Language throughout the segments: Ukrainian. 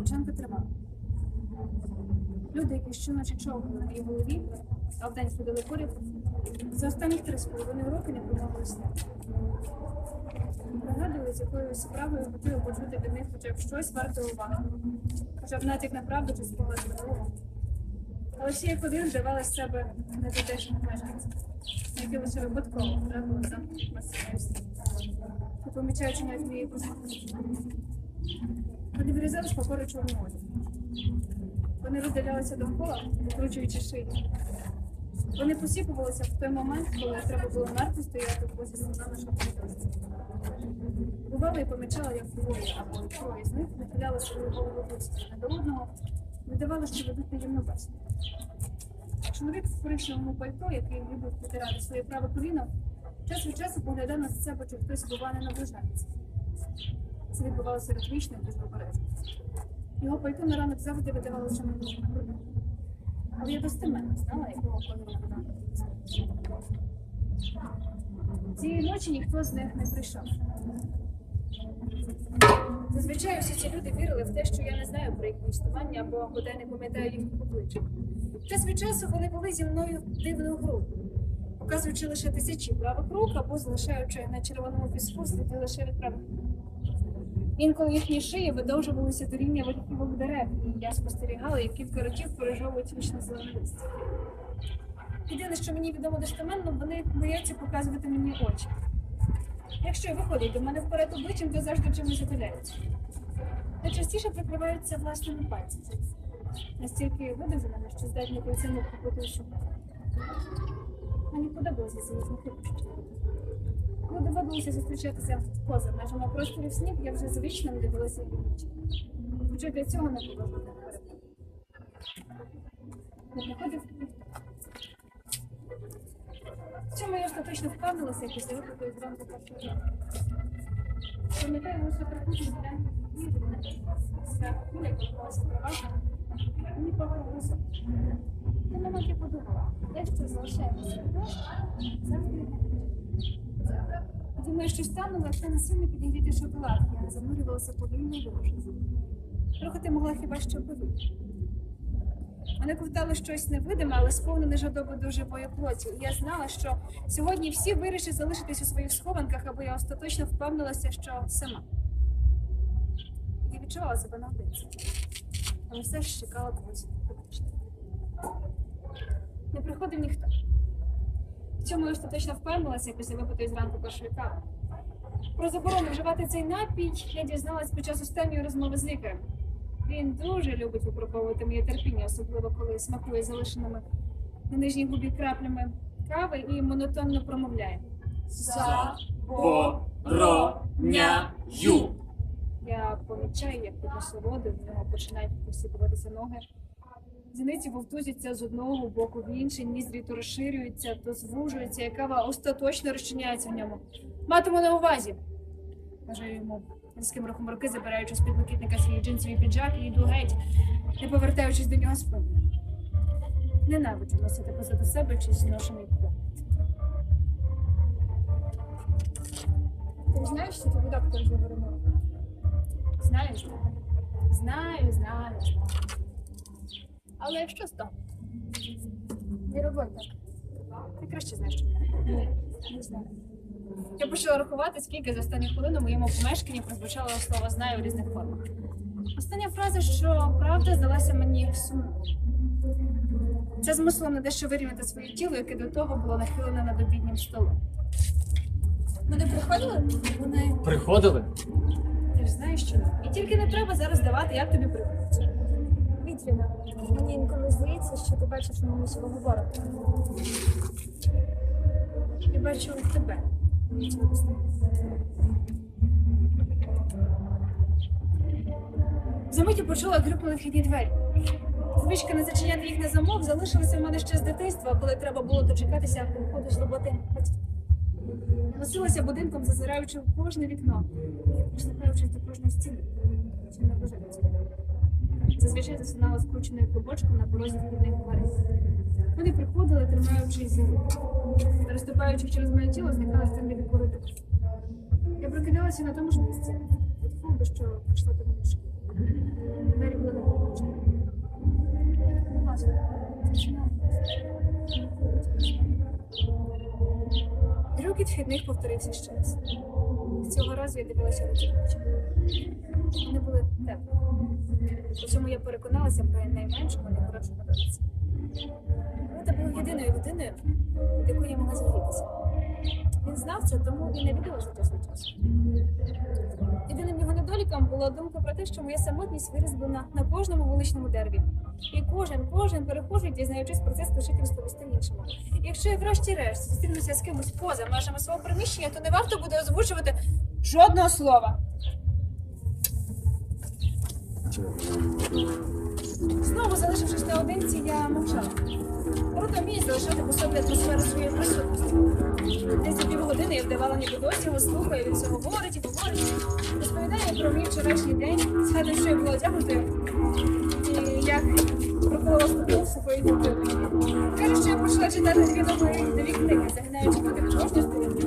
Мовчанка тривала. Люди, які щоночі човгали на її голові, а в день ходили поряд, за останні три з половиною роки не промовили сняти. Пригадували, з якою справою хотіли почути від них хоча б щось варте уваги, хоча б натяк на правду чи спогади голову. Але всі як один здавали з себе не тутешніх мешканців, які лише випадково втратили замкнуть масивності, помічаючи навіть моєї послухи. Вони вирізали шпакори чорного одягу. Вони розділялися довкола, викручуючи шиї. Вони посіпувалися в той момент, коли треба було мертво стояти в позі сигналу, щоб підвести. Бувало і помічала, як двоє або троє з них нахиляли свою голову до сторони до одного, видавали, що ведуть таємну бесіду. Чоловік в коричневому пальто, який любив потирати своє праве коліно, час від часу поглядав на себе, чи хтось бува не наближається. Це відбувалося ритмічно і дуже обережно. Його пальто на ранок завжди видавалося минулого грудня. Але я достеменно знала, якого кольору вона. Цієї ночі ніхто з них не прийшов. Зазвичай всі ці люди вірили в те, що я не знаю про їхнє існування або бодай не пам'ятаю їхніх обличчя. Час від часу вони були зі мною дивною групою, показуючи лише тисячі правих рук або залишаючи на червоному піску сліди лише від правих. Інколи їхні шиї видовжувалися до рівня верхівок дерев, і я спостерігала, як кілька років пережовують вічно зелене. Єдине, що мені відомо достеменно, вони бояться показувати мені очі. Якщо виходять до мене вперед обличчям, то завжди чимось затуляються. Найчастіше прикриваються власними пальцями. Настільки видовженими, що здатні кільцями купити що. Мені подобалося ці їхні хитрощі. Доводилося зустрічатися поза межами просторів снів, я вже звично не дивилася вічі. Хоча для цього не було. Не приходив в цьому я остаточно впевнилася, після випадку першого ранку. Пам'ятаю лише прикутні ділянки ця куля, яка вклалася права, мені повернулася. На момент я подумала, те, що залишається завжди не Тоді мною щось стануло, як на сильно підігріти шоколад. Я занурювалася повільно виложила. Трохи ти могла хіба що повітря. Мене ковтало щось невидиме, але сповнене жадоби до живої плоті. І я знала, що сьогодні всі вирішать залишитись у своїх схованках, аби я остаточно впевнилася, що сама. Я відчувала себе наодинці, але все ж чекала когось. Не приходив ніхто. Цьому я остаточно впевнилася після випитої зранку першої кави. Про заборону вживати цей напій я дізналась під час останньої розмови з лікарем. Він дуже любить випробовувати моє терпіння, особливо коли смакує залишеними на нижній губі краплями кави і монотонно промовляє. Забороняю. Я помічаю, як від насолоди в нього починають посіпуватися ноги. Зіниці вовтузяться з одного боку в інший, ніздрі то розширюються, то звужуються, кава остаточно розчиняється в ньому. Матиму на увазі. Кажу йому різким рухом руки, забираючи з підлокітника свій джинсовий піджак і йду геть, не повертаючись до нього спину. Ненавиджу носити позаду себе чи зношений погляд. Ти знаєш, що доктор заборонив? Знаю, знаю. Знаю, знаю, знаю. Але що з того? Не роби так. Ти краще знаєш, що не знаю. Я почала рахувати, скільки за останні хвилини в моєму помешканні прозвучало слово знаю у різних формах. Остання фраза, що правда здалася мені сумною. Це змусило мене дещо вирівняти своє тіло, яке до того було нахилене над обіднім столом. Вони приходили? Вони Приходили? Ти ж знаєш, що. І тільки не треба зараз давати, як тобі приходиться. Вітряна. Мені інколи здається, що ти бачиш у мене свого ворога. Я бачу тебе. Замиті почула, грюкнули вхідні двері. Звичка не зачиняти їх на замок залишилася в мене ще з дитинства, коли треба було дочекатися приходу з роботи. Носилася будинком, зазираючи в кожне вікно і прислухаючись до кожної стіни, чим наближається. Зазвичай засинала скрученою клубочком на порозі вхідних дверей. Вони приходили, тримаючись за руки. Переступаючи через моє тіло, зникали в темряві коридору. Я прокидалася на тому ж місці, від холоду, що прийшла до мене. Двері були не включені. маска. Грюкіт вхідних повторився ще раз. Цього разу я дивилася на очі. Вони були теплі. У цьому я переконалася при найменшому найкоротшому досі. Це був єдиною людиною, від я могла зігрітися. Він знав це, тому і не за час від часу. Єдиним його недоліком була думка про те, що моя самотність вирізблена на кожному вуличному дереві. І кожен, кожен перехожий, дізнаючись про це, спішить розповісти іншому. Якщо я врешті-решт зустрінуся з кимось поза межами свого приміщення, то не варто буде озвучувати жодного слова. Знову залишившись наодинці, я мовчала. Рута вміє залишати по собі атмосферу своєї присутності. Десь за півгодини я вдавала ніби досі його слухаю, він все говорить і говорить. Розповідає про мій вчорашній день, згадує, що я була одягнутою, і як проколола ступу сухої дитини. Каже, що я почала читати дві нові, нові книги, загинаючи проти кожної сторінки.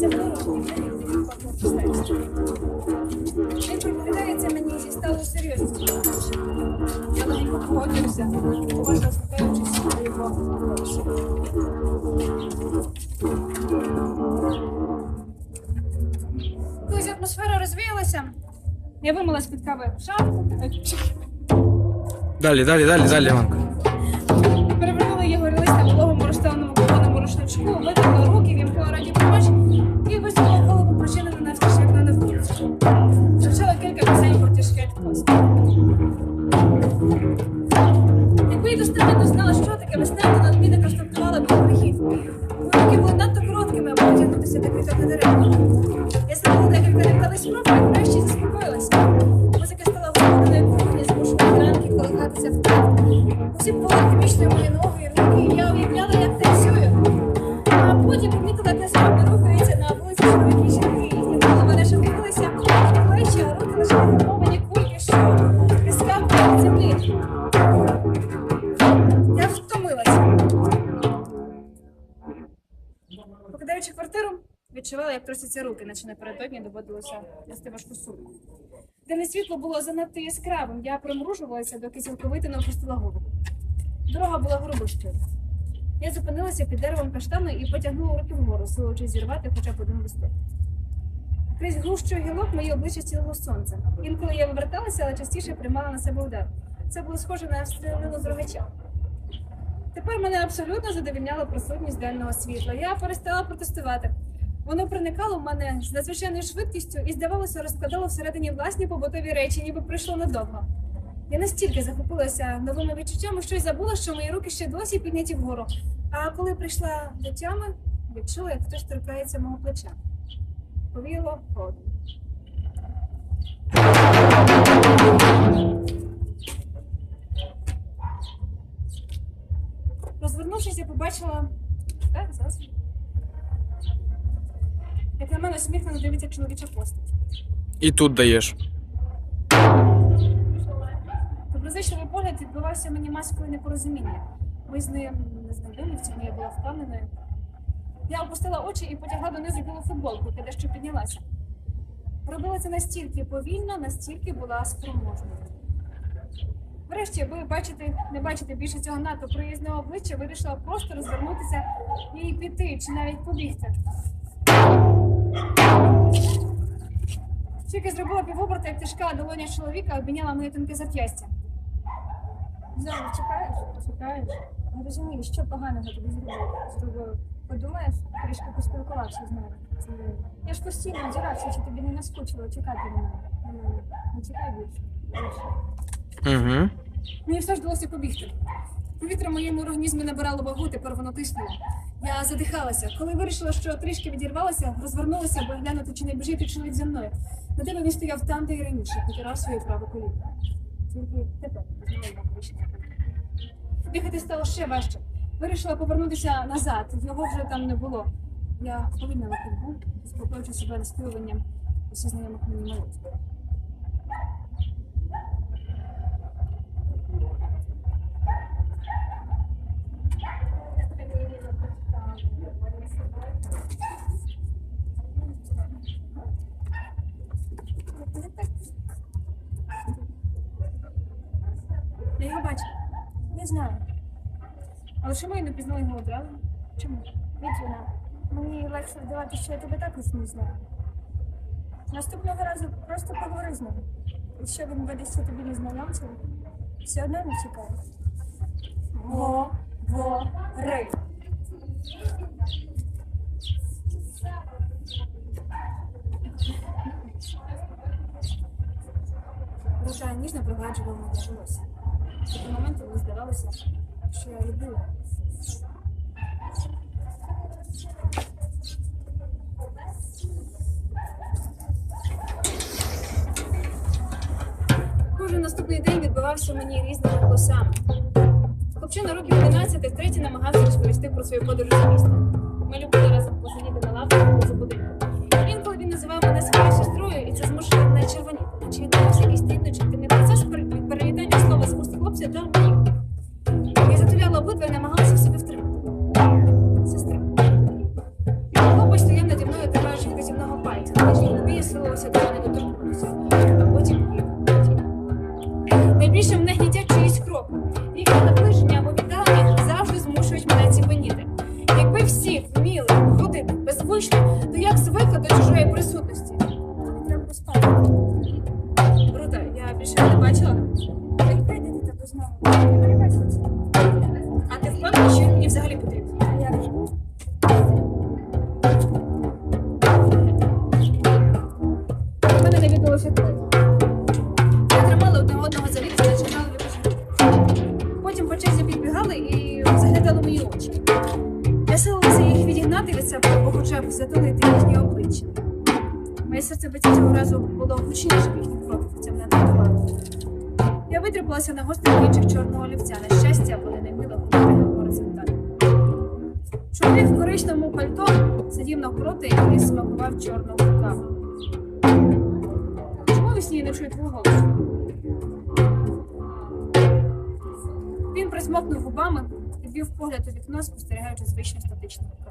Це було книги, які пахло писарськістю. Він приглядається мені зі сталою серйозністю. Я легенько погоджуюся, уважно слухаючись до його голосу. Коли атмосфера розвіялася, я вимила з-під кави шапку, е, Далі, далі, далі, далі, Іванко. Якби я достеменно знала, що таке весна, то надмінно конструктувала б перехід. Руки були надто короткими, аби дотягнутися до квіток на деревах. Я зробила декілька невдалих спроб, і врешті заспокоїлася. Музика стала голодною кухні, змушувала ранки колихатися в такт. Усі міцною мої ноги і руки, і я уявляла, як танцюю. А потім помітила, як незграбно рухаються на трусяться руки, наче напередодні доводилося нести важку сумку. Денне світло було занадто яскравим, я примружувалася, доки цілковито не опустила голову. Дорога була горбищою. Я зупинилася під деревом каштану і потягнула руки вгору, силуючись зірвати хоча б один листок. Крізь гущу гілок моє обличчя цілило сонце. Інколи я виверталася, але частіше приймала на себе удар. Це було схоже на стрілину з рогача. Тепер мене абсолютно задовільняла присутність денного світла. Я перестала протестувати. Воно проникало в мене з надзвичайною швидкістю і, здавалося, розкладало всередині власні побутові речі, ніби прийшло надовго. Я настільки захопилася новими відчуттями, що й забула, що мої руки ще досі підняті вгору. А коли прийшла до тями, відчула, як хтось торкається мого плеча. Повіяло холодно. Розвернувшись, я побачила. Так, зараз. Як на мене усміхнено дивиться чоловіча постать. І тут даєш. Доброзичливий погляд відбивався мені маскою непорозуміння. Ми з ним не знайомі, в цьому я була впевненою. Я опустила очі і потягла донизу білу футболку, яка дещо піднялася. Робила це настільки повільно, настільки була спроможною. Врешті, аби бачити, не бачити більше цього надто приязного обличчя, вирішила просто розвернутися і піти, чи навіть побігти. Тільки зробила півоберта, як тяжка долоня чоловіка обміняла моє тонке зап'ястя. Знову чекаєш? Чекаєш? Не розумію, що поганого тобі зробив. Подумаєш, трішки поспілкувався з нею. Я ж постійно озирався, чи тобі не наскучило чекати на мене. На мене. Не чекай більше. Більше. Угу. Мені все ж вдалося побігти. Повітря в моєму організмі набирало вагу, тепер воно тиснуло. Я задихалася. Коли вирішила, що трішки відірвалася, розвернулася, аби глянути, чи не біжить чоловік за мною. На тебе він стояв там, де й раніше, потирав своє праве коліно. Тільки тепер знову кришня. Бігати стало ще важче. Вирішила повернутися назад. Його вже там не було. Я повільнила ходьбу, заспокоюючи себе наспівуванням усі знайомих мені молитв. Я його бачила. Я не знаю. Але чому я не пізнала його одразу? Чому? Вітряна, мені легше вдавати, що я тебе також не знаю. Наступного разу просто поговори з ним. Якщо він видасться тобі незнайомцем, все одно не чекай. Говори. Рука ніжно прогладжувала моє волосся. В такий момент мені здавалося, що я люблю. Кожен наступний день відбувався мені різними голосами. Хлопчина років 11 втретє намагався розповісти про свою подорож за місто. Ми любили це змушує мене червоніти. Чи відбувався якийсь дивний чи не процес перелітання слова з вуст хлопця до мені. Я затуляла обидва і намагалася в собі втримати. Себе, або хоча б затулити їхні обличчя. Моє серце биття цього разу було гучніше їхніх кроків, мене дратувало. Я витріпалася на гострий кінчик чорного олівця. На щастя, вони не мило ходили горизонтально. Чоловік в коричному пальто сидів навпроти і смакував чорну каву. Чому ви сні не чують твого голосу? Він присмокнув губами і ввів погляд у вікно, спостерігаючи звичну статичну картину.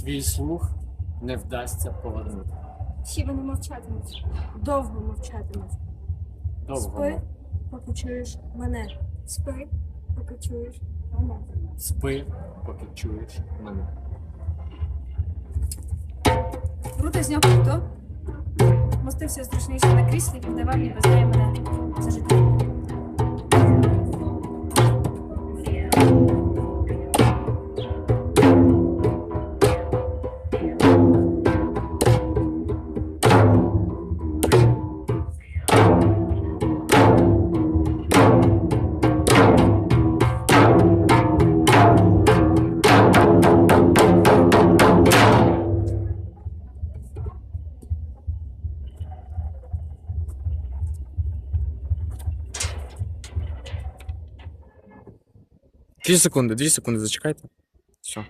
Твій слух не вдасться повернути. Всі вони мовчатимуть. Довго мовчатимуть. Довго. Спи, поки чуєш мене. Спи, поки чуєш мене. Спи, поки чуєш мене. Рута зняв пальто, мостився зручніше на кріслі і вдавав, ніби знає мене за життя. Дві секунди, дві секунди, зачекайте. Все.